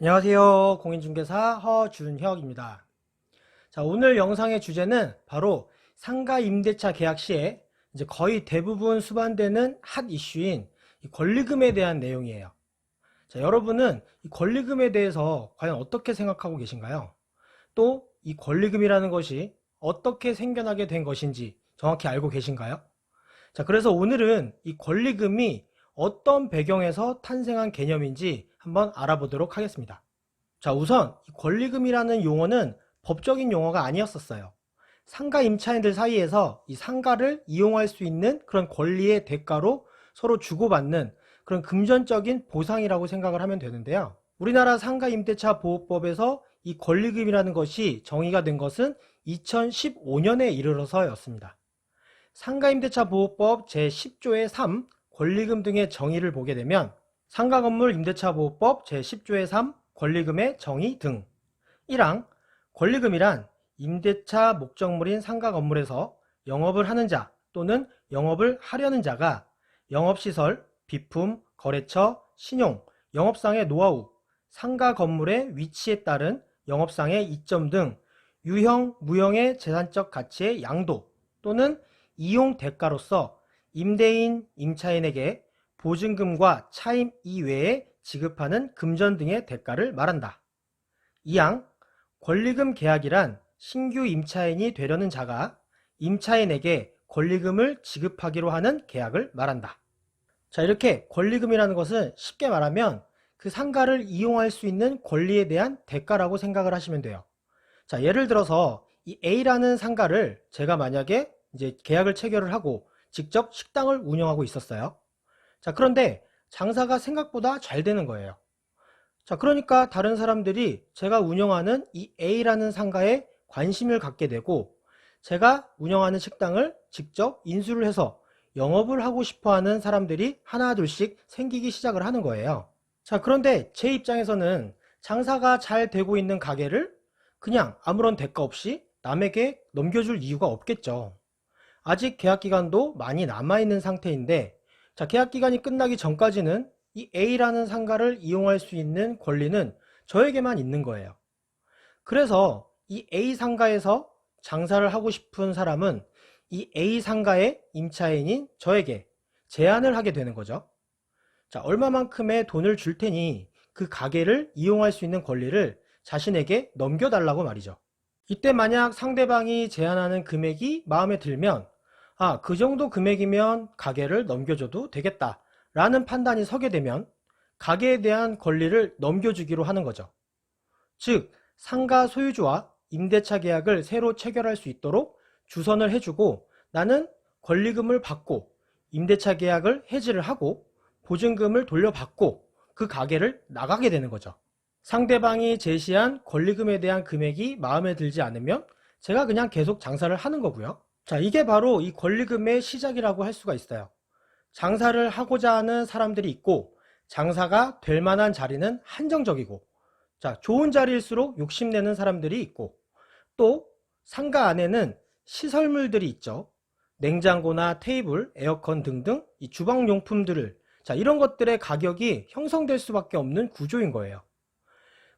안녕하세요. 공인중개사 허준혁입니다. 자, 오늘 영상의 주제는 바로 상가 임대차 계약 시에 이제 거의 대부분 수반되는 핫 이슈인 이 권리금에 대한 내용이에요. 자, 여러분은 이 권리금에 대해서 과연 어떻게 생각하고 계신가요? 또 이 권리금이라는 것이 어떻게 생겨나게 된 것인지 정확히 알고 계신가요? 자, 그래서 오늘은 이 권리금이 어떤 배경에서 탄생한 개념인지 한번 알아보도록 하겠습니다. 자, 우선 이 권리금이라는 용어는 법적인 용어가 아니었었어요. 상가 임차인들 사이에서 이 상가를 이용할 수 있는 그런 권리의 대가로 서로 주고받는 그런 금전적인 보상이라고 생각을 하면 되는데요. 우리나라 상가 임대차 보호법에서 이 권리금이라는 것이 정의가 된 것은 2015년에 이르러서였습니다. 상가임대차 보호법 제10조의 3 권리금 등의 정의를 보게 되면 상가 건물 임대차 보호법 제10조의 3 권리금의 정의 등. 1항 권리금이란 임대차 목적물인 상가 건물에서 영업을 하는 자 또는 영업을 하려는 자가 영업시설, 비품, 거래처, 신용, 영업상의 노하우, 상가 건물의 위치에 따른 영업상의 이점 등 유형, 무형의 재산적 가치의 양도 또는 이용 대가로서 임대인, 임차인에게 보증금과 차임 이외에 지급하는 금전 등의 대가를 말한다. 2항 권리금 계약이란 신규 임차인이 되려는 자가 임차인에게 권리금을 지급하기로 하는 계약을 말한다. 자, 이렇게 권리금이라는 것은 쉽게 말하면 그 상가를 이용할 수 있는 권리에 대한 대가라고 생각을 하시면 돼요. 자, 예를 들어서 이 A라는 상가를 제가 만약에 이제 계약을 체결을 하고 직접 식당을 운영하고 있었어요. 자, 그런데 장사가 생각보다 잘 되는 거예요. 자, 그러니까 다른 사람들이 제가 운영하는 이 A라는 상가에 관심을 갖게 되고 제가 운영하는 식당을 직접 인수를 해서 영업을 하고 싶어 하는 사람들이 하나둘씩 생기기 시작을 하는 거예요. 자, 그런데 제 입장에서는 장사가 잘 되고 있는 가게를 그냥 아무런 대가 없이 남에게 넘겨줄 이유가 없겠죠. 아직 계약 기간도 많이 남아있는 상태인데, 자, 계약 기간이 끝나기 전까지는 이 A라는 상가를 이용할 수 있는 권리는 저에게만 있는 거예요. 그래서 이 A 상가에서 장사를 하고 싶은 사람은 이 A 상가의 임차인인 저에게 제안을 하게 되는 거죠. 자, 얼마만큼의 돈을 줄 테니 그 가게를 이용할 수 있는 권리를 자신에게 넘겨달라고 말이죠. 이때 만약 상대방이 제안하는 금액이 마음에 들면, 아, 그 정도 금액이면 가게를 넘겨줘도 되겠다. 라는 판단이 서게 되면, 가게에 대한 권리를 넘겨주기로 하는 거죠. 즉, 상가 소유주와 임대차 계약을 새로 체결할 수 있도록 주선을 해주고, 나는 권리금을 받고, 임대차 계약을 해지를 하고, 보증금을 돌려받고, 그 가게를 나가게 되는 거죠. 상대방이 제시한 권리금에 대한 금액이 마음에 들지 않으면 제가 그냥 계속 장사를 하는 거고요. 자, 이게 바로 이 권리금의 시작이라고 할 수가 있어요. 장사를 하고자 하는 사람들이 있고 장사가 될 만한 자리는 한정적이고 자, 좋은 자리일수록 욕심내는 사람들이 있고 또 상가 안에는 시설물들이 있죠. 냉장고나 테이블, 에어컨 등등 이 주방용품들을 자, 이런 것들의 가격이 형성될 수밖에 없는 구조인 거예요.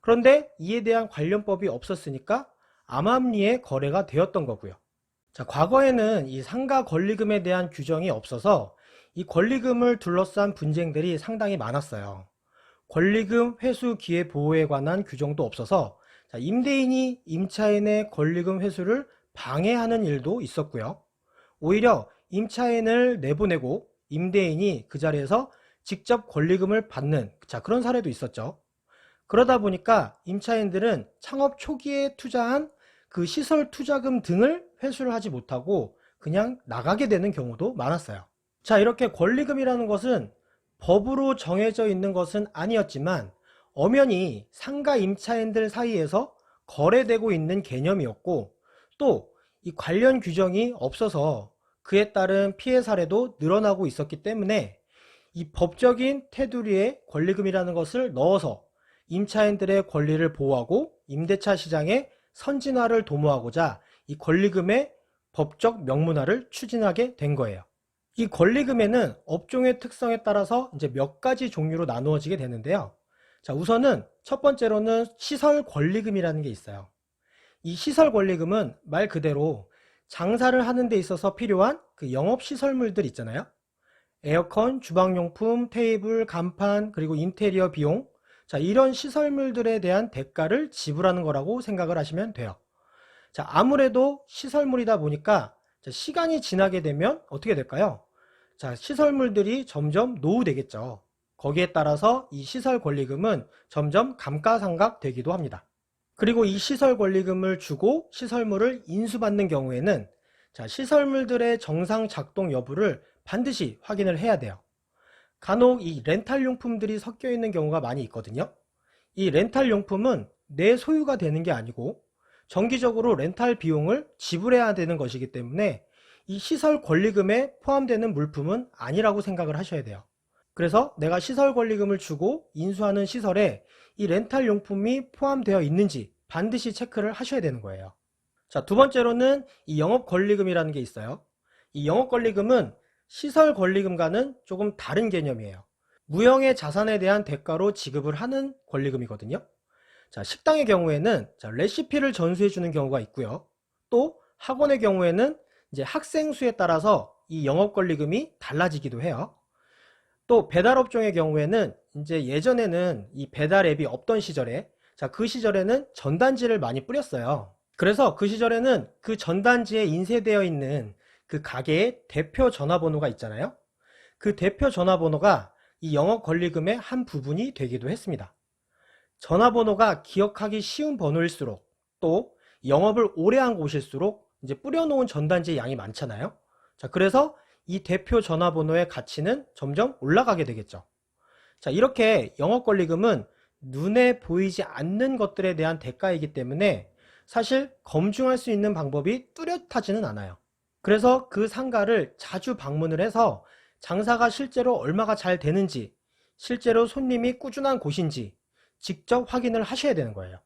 그런데 이에 대한 관련법이 없었으니까 암암리에 거래가 되었던 거고요. 자, 과거에는 이 상가 권리금에 대한 규정이 없어서 이 권리금을 둘러싼 분쟁들이 상당히 많았어요. 권리금 회수 기회 보호에 관한 규정도 없어서 자, 임대인이 임차인의 권리금 회수를 방해하는 일도 있었고요. 오히려 임차인을 내보내고 임대인이 그 자리에서 직접 권리금을 받는 자, 그런 사례도 있었죠. 그러다 보니까 임차인들은 창업 초기에 투자한 그 시설 투자금 등을 회수를 하지 못하고 그냥 나가게 되는 경우도 많았어요. 자, 이렇게 권리금이라는 것은 법으로 정해져 있는 것은 아니었지만 엄연히 상가 임차인들 사이에서 거래되고 있는 개념이었고 또 이 관련 규정이 없어서 그에 따른 피해 사례도 늘어나고 있었기 때문에 이 법적인 테두리에 권리금이라는 것을 넣어서 임차인들의 권리를 보호하고 임대차 시장의 선진화를 도모하고자 이 권리금의 법적 명문화를 추진하게 된 거예요. 이 권리금에는 업종의 특성에 따라서 이제 몇 가지 종류로 나누어지게 되는데요. 자, 우선은 첫 번째로는 시설 권리금이라는 게 있어요. 이 시설 권리금은 말 그대로 장사를 하는 데 있어서 필요한 그 영업 시설물들 있잖아요. 에어컨, 주방용품, 테이블, 간판, 그리고 인테리어 비용. 자, 이런 시설물들에 대한 대가를 지불하는 거라고 생각을 하시면 돼요. 자, 아무래도 시설물이다 보니까 자, 시간이 지나게 되면 어떻게 될까요? 자, 시설물들이 점점 노후되겠죠. 거기에 따라서 이 시설 권리금은 점점 감가상각 되기도 합니다. 그리고 이 시설 권리금을 주고 시설물을 인수받는 경우에는 자, 시설물들의 정상 작동 여부를 반드시 확인을 해야 돼요. 간혹 이 렌탈 용품들이 섞여 있는 경우가 많이 있거든요. 이 렌탈 용품은 내 소유가 되는 게 아니고 정기적으로 렌탈 비용을 지불해야 되는 것이기 때문에 이 시설 권리금에 포함되는 물품은 아니라고 생각을 하셔야 돼요. 그래서 내가 시설 권리금을 주고 인수하는 시설에 이 렌탈 용품이 포함되어 있는지 반드시 체크를 하셔야 되는 거예요. 자, 두 번째로는 이 영업 권리금이라는 게 있어요. 이 영업 권리금은 시설 권리금과는 조금 다른 개념이에요. 무형의 자산에 대한 대가로 지급을 하는 권리금이거든요. 자, 식당의 경우에는 자, 레시피를 전수해 주는 경우가 있고요. 또 학원의 경우에는 이제 학생 수에 따라서 이 영업 권리금이 달라지기도 해요. 또 배달 업종의 경우에는 이제 예전에는 이 배달 앱이 없던 시절에 자, 그 시절에는 전단지를 많이 뿌렸어요. 그래서 그 시절에는 그 전단지에 인쇄되어 있는 그 가게의 대표 전화번호가 있잖아요. 그 대표 전화번호가 이 영업 권리금의 한 부분이 되기도 했습니다. 전화번호가 기억하기 쉬운 번호일수록 또 영업을 오래 한 곳일수록 이제 뿌려놓은 전단지의 양이 많잖아요. 자, 그래서 이 대표 전화번호의 가치는 점점 올라가게 되겠죠. 자, 이렇게 영업 권리금은 눈에 보이지 않는 것들에 대한 대가이기 때문에 사실 검증할 수 있는 방법이 뚜렷하지는 않아요. 그래서 그 상가를 자주 방문을 해서 장사가 실제로 얼마가 잘 되는지, 실제로 손님이 꾸준한 곳인지 직접 확인을 하셔야 되는 거예요.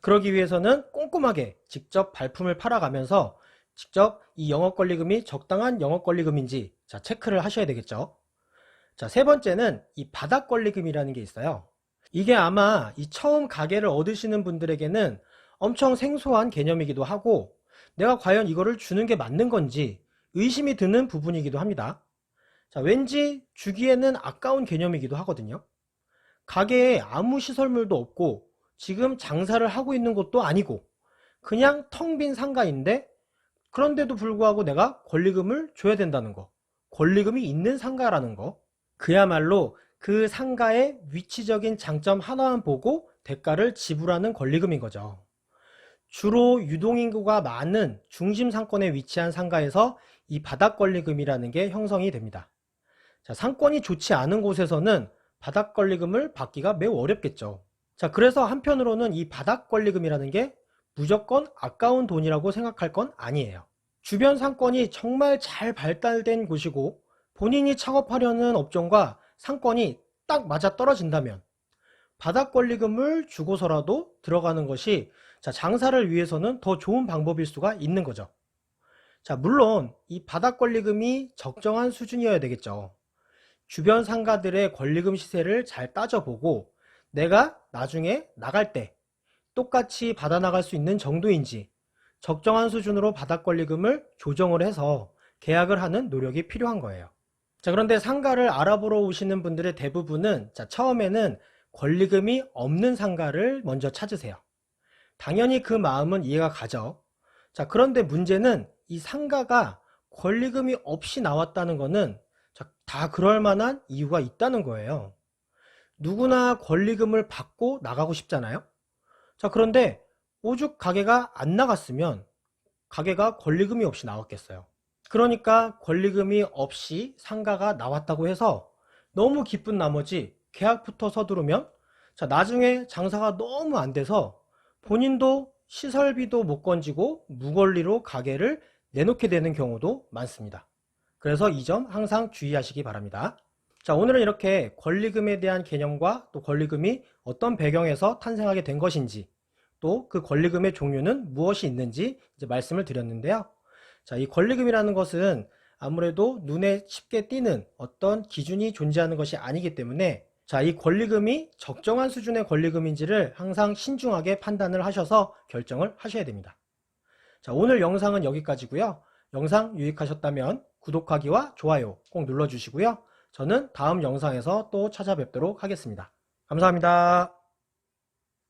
그러기 위해서는 꼼꼼하게 직접 발품을 팔아가면서 직접 이 영업 권리금이 적당한 영업 권리금인지 자, 체크를 하셔야 되겠죠. 자, 세 번째는 이 바닥 권리금이라는 게 있어요. 이게 아마 이 처음 가게를 얻으시는 분들에게는 엄청 생소한 개념이기도 하고 내가 과연 이거를 주는 게 맞는 건지 의심이 드는 부분이기도 합니다. 자, 왠지 주기에는 아까운 개념이기도 하거든요. 가게에 아무 시설물도 없고 지금 장사를 하고 있는 것도 아니고 그냥 텅 빈 상가인데 그런데도 불구하고 내가 권리금을 줘야 된다는 거. 권리금이 있는 상가라는 거. 그야말로 그 상가의 위치적인 장점 하나만 보고 대가를 지불하는 권리금인 거죠. 주로 유동인구가 많은 중심 상권에 위치한 상가에서 이 바닥 권리금이라는 게 형성이 됩니다. 자, 상권이 좋지 않은 곳에서는 바닥 권리금을 받기가 매우 어렵겠죠. 자, 그래서 한편으로는 이 바닥 권리금이라는 게 무조건 아까운 돈이라고 생각할 건 아니에요. 주변 상권이 정말 잘 발달된 곳이고 본인이 창업하려는 업종과 상권이 딱 맞아 떨어진다면 바닥 권리금을 주고서라도 들어가는 것이 자, 장사를 위해서는 더 좋은 방법일 수가 있는 거죠. 자, 물론 이 바닥 권리금이 적정한 수준이어야 되겠죠. 주변 상가들의 권리금 시세를 잘 따져보고 내가 나중에 나갈 때 똑같이 받아나갈 수 있는 정도인지 적정한 수준으로 바닥 권리금을 조정을 해서 계약을 하는 노력이 필요한 거예요. 자, 그런데 상가를 알아보러 오시는 분들의 대부분은 자, 처음에는 권리금이 없는 상가를 먼저 찾으세요. 당연히 그 마음은 이해가 가죠. 자, 그런데 문제는 이 상가가 권리금이 없이 나왔다는 것은 다 그럴 만한 이유가 있다는 거예요. 누구나 권리금을 받고 나가고 싶잖아요. 자, 그런데 오죽 가게가 안 나갔으면 가게가 권리금이 없이 나왔겠어요. 그러니까 권리금이 없이 상가가 나왔다고 해서 너무 기쁜 나머지 계약부터 서두르면 자, 나중에 장사가 너무 안 돼서 본인도 시설비도 못 건지고 무권리로 가게를 내놓게 되는 경우도 많습니다. 그래서 이 점 항상 주의하시기 바랍니다. 자, 오늘은 이렇게 권리금에 대한 개념과 또 권리금이 어떤 배경에서 탄생하게 된 것인지 또 그 권리금의 종류는 무엇이 있는지 이제 말씀을 드렸는데요. 자, 이 권리금이라는 것은 아무래도 눈에 쉽게 띄는 어떤 기준이 존재하는 것이 아니기 때문에 자, 이 권리금이 적정한 수준의 권리금인지를 항상 신중하게 판단을 하셔서 결정을 하셔야 됩니다. 자, 오늘 영상은 여기까지고요. 영상 유익하셨다면 구독하기와 좋아요 꼭 눌러주시고요. 저는 다음 영상에서 또 찾아뵙도록 하겠습니다. 감사합니다.